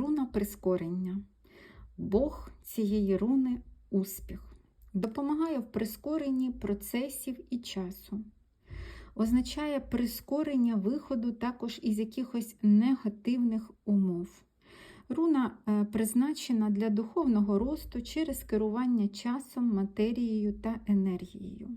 Руна прискорення. Бог цієї руни успіх. Допомагає в прискоренні процесів і часу. Означає прискорення виходу також із якихось негативних умов. Руна е, призначена для духовного росту через керування часом, матерією та енергією.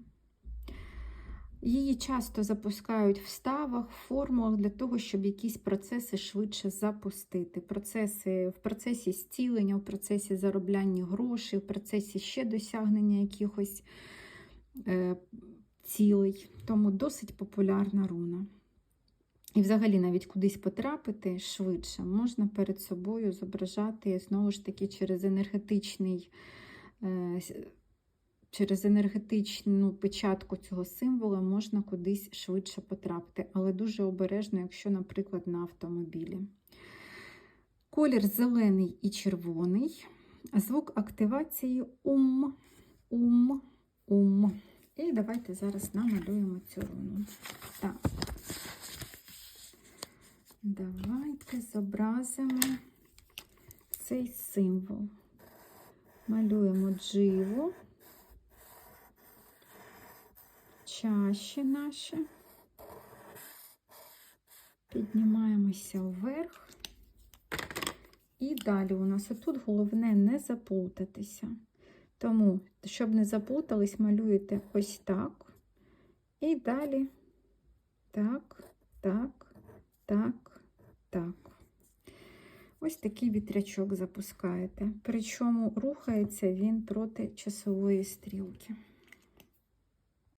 Її часто запускають в ставах, в формулах для того, щоб якісь процеси швидше запустити. Процеси в процесі зцілення, в процесі заробляння грошей, в процесі ще досягнення якихось е, цілей. Тому досить популярна руна. І взагалі навіть кудись потрапити швидше можна перед собою зображати знову ж таки через енергетичний. Е, Через енергетичну печатку цього символа можна кудись швидше потрапити, але дуже обережно, якщо, наприклад, на автомобілі. Колір зелений і червоний. Звук активації ум, ум, ум. І давайте зараз намалюємо цю руну. Так. Давайте зобразимо цей символ. Малюємо дживу. Чаші наші. Піднімаємося вверх. І далі у нас отут головне не заплутатися. Тому, щоб не заплутались, малюєте ось так. І далі так, так, так, так. Ось такий вітрячок запускаєте. Причому рухається він проти часової стрілки.